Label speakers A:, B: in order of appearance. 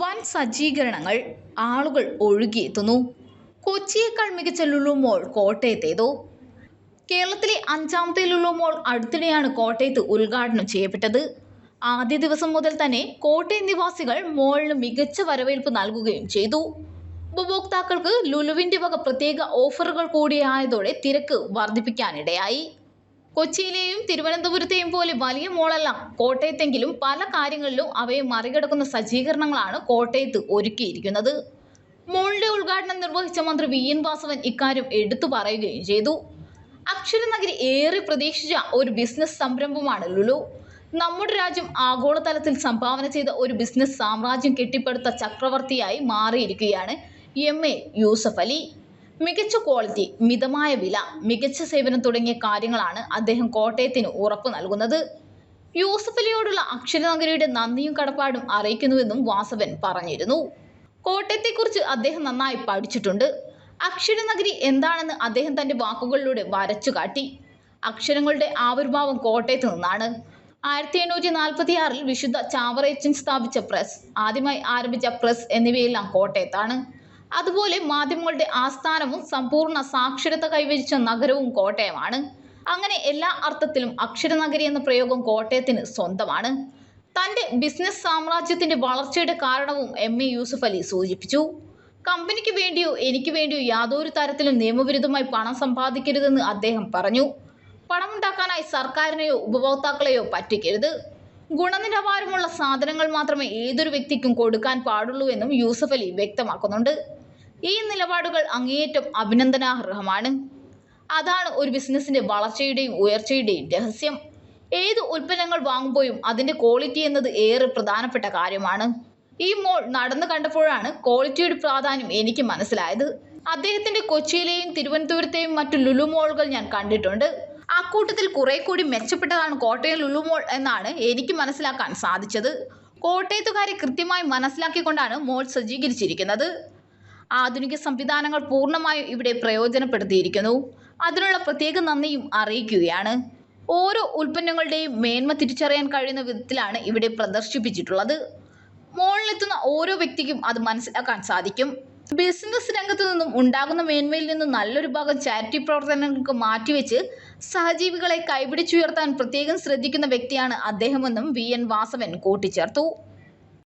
A: വൻ സജ്ജീകരണങ്ങൾ ആളുകൾ ഒഴുകിയെത്തുന്നു. കൊച്ചിയേക്കാൾ മികച്ച ലുലു മോൾ കോട്ടയത്തേതോ. കേരളത്തിലെ അഞ്ചാമത്തെ ലുലു മോൾ അടുത്തിടെയാണ് കോട്ടയത്ത് ഉദ്ഘാടനം ചെയ്യപ്പെട്ടത്. ആദ്യ ദിവസം മുതൽ തന്നെ കോട്ടയം നിവാസികൾ മോളിന് മികച്ച വരവേൽപ്പ് നൽകുകയും ചെയ്തു. ഉപഭോക്താക്കൾക്ക് ലുലുവിന്റെ വക പ്രത്യേക ഓഫറുകൾ കൂടിയായതോടെ തിരക്ക് വർദ്ധിപ്പിക്കാനിടയായി. കൊച്ചിയിലെയും തിരുവനന്തപുരത്തെയും പോലെ വലിയ മോളല്ല. കോട്ടയത്തെങ്കിലും പല കാര്യങ്ങളിലും അവയെ മറികടക്കുന്ന സജ്ജീകരണങ്ങളാണ് കോട്ടയത്ത് ഒരുക്കിയിരിക്കുന്നത്. മോളിന്റെ ഉദ്ഘാടനം നിർവഹിച്ച മന്ത്രി വി. എൻ. വാസവൻ ഇക്കാര്യം എടുത്തു പറയുകയും ചെയ്തു. അക്ഷരനഗരി ഏറെ പ്രതീക്ഷിച്ച ഒരു ബിസിനസ് സംരംഭമാണ് ലുലു. നമ്മുടെ രാജ്യം ആഗോളതലത്തിൽ സംഭാവന ചെയ്ത ഒരു ബിസിനസ് സാമ്രാജ്യം കെട്ടിപ്പടുത്ത ചക്രവർത്തിയായി മാറിയിരിക്കുകയാണ് എം. എ. യൂസഫ് അലി. മികച്ച ക്വാളിറ്റി മിതമായ വില മികച്ച സേവനം തുടങ്ങിയ കാര്യങ്ങളാണ് അദ്ദേഹം കോട്ടയത്തിന് ഉറപ്പു നൽകുന്നത്. യൂസഫലിയോടുള്ള അക്ഷരനഗരിയുടെ നന്ദിയും കടപ്പാടും അറിയിക്കുന്നുവെന്നും വാസവൻ പറഞ്ഞിരുന്നു. കോട്ടയത്തെക്കുറിച്ച് അദ്ദേഹം നന്നായി പഠിച്ചിട്ടുണ്ട്. അക്ഷരനഗരി എന്താണെന്ന് അദ്ദേഹം തന്റെ വാക്കുകളിലൂടെ വരച്ചു കാട്ടി. അക്ഷരങ്ങളുടെ ആവിർഭാവം കോട്ടയത്ത് നിന്നാണ്. ആയിരത്തി എണ്ണൂറ്റി നാൽപ്പത്തി ആറിൽ വിശുദ്ധ ചാവറേച്ചൻ സ്ഥാപിച്ച പ്രസ് ആദ്യമായി ആരംഭിച്ച പ്രസ് എന്നിവയെല്ലാം കോട്ടയത്താണ്. അതുപോലെ മാധ്യമങ്ങളുടെ ആസ്ഥാനവും സമ്പൂർണ സാക്ഷരത കൈവരിച്ച നഗരവും കോട്ടയമാണ്. അങ്ങനെ എല്ലാ അർത്ഥത്തിലും അക്ഷരനഗരി എന്ന പ്രയോഗം കോട്ടയത്തിന് സ്വന്തമാണ്. തന്റെ ബിസിനസ് സാമ്രാജ്യത്തിന്റെ വളർച്ചയുടെ കാരണവും എം എ യൂസുഫ് അലി സൂചിപ്പിച്ചു. കമ്പനിക്ക് വേണ്ടിയോ എനിക്ക് വേണ്ടിയോ യാതൊരു തരത്തിലും നിയമവിരുദ്ധമായി പണം സമ്പാദിക്കരുതെന്ന് അദ്ദേഹം പറഞ്ഞു. പണമുണ്ടാക്കാനായി സർക്കാരിനെയോ ഉപഭോക്താക്കളെയോ പറ്റിക്കരുത്. ഗുണനിലവാരമുള്ള സാധനങ്ങൾ മാത്രമേ ഏതൊരു വ്യക്തിക്കും കൊടുക്കാൻ പാടുള്ളൂ എന്നും യൂസഫ് അലി വ്യക്തമാക്കുന്നുണ്ട്. ഈ നിലപാടുകൾ അങ്ങേയറ്റം അഭിനന്ദനാർഹമാണ്. അതാണ് ഒരു ബിസിനസിന്റെ വളർച്ചയുടെയും ഉയർച്ചയുടെയും രഹസ്യം. ഏത് ഉൽപ്പന്നങ്ങൾ വാങ്ങുമ്പോഴും അതിന്റെ ക്വാളിറ്റി എന്നത് ഏറെ പ്രധാനപ്പെട്ട കാര്യമാണ്. ഈ മോൾ നടന്നു കണ്ടപ്പോഴാണ് ക്വാളിറ്റിയുടെ പ്രാധാന്യം എനിക്ക് മനസ്സിലായത്. അദ്ദേഹത്തിന്റെ കൊച്ചിയിലെയും തിരുവനന്തപുരത്തെയും മറ്റു ലുലു മോളുകൾ ഞാൻ കണ്ടിട്ടുണ്ട്. അക്കൂട്ടത്തിൽ കുറെ കൂടി മെച്ചപ്പെട്ടതാണ് കോട്ടയം ലുലു മോൾ എന്നാണ് എനിക്ക് മനസ്സിലാക്കാൻ സാധിച്ചത്. കോട്ടയത്തുകാരെ കൃത്യമായി മനസ്സിലാക്കിക്കൊണ്ടാണ് മോൾ സജ്ജീകരിച്ചിരിക്കുന്നത്. ആധുനിക സംവിധാനങ്ങൾ പൂർണമായും ഇവിടെ പ്രയോജനപ്പെടുത്തിയിരിക്കുന്നു. അതിനുള്ള പ്രത്യേക നന്ദിയും അറിയിക്കുകയാണ്. ഓരോ ഉൽപ്പന്നങ്ങളുടെയും മേന്മ തിരിച്ചറിയാൻ കഴിയുന്ന വിധത്തിലാണ് ഇവിടെ പ്രദർശിപ്പിച്ചിട്ടുള്ളത്. മോളിലെത്തുന്ന ഓരോ വ്യക്തിക്കും അത് മനസ്സിലാക്കാൻ സാധിക്കും. ബിസിനസ് രംഗത്തു നിന്നും ഉണ്ടാകുന്ന മേന്മയിൽ നിന്നും നല്ലൊരു ഭാഗം ചാരിറ്റി പ്രവർത്തനങ്ങൾക്ക് മാറ്റിവെച്ച് സഹജീവികളെ കൈപിടിച്ചുയർത്താൻ പ്രത്യേകം ശ്രദ്ധിക്കുന്ന വ്യക്തിയാണ് അദ്ദേഹമെന്നും വി. എൻ. വാസവൻ കൂട്ടിച്ചേർത്തു.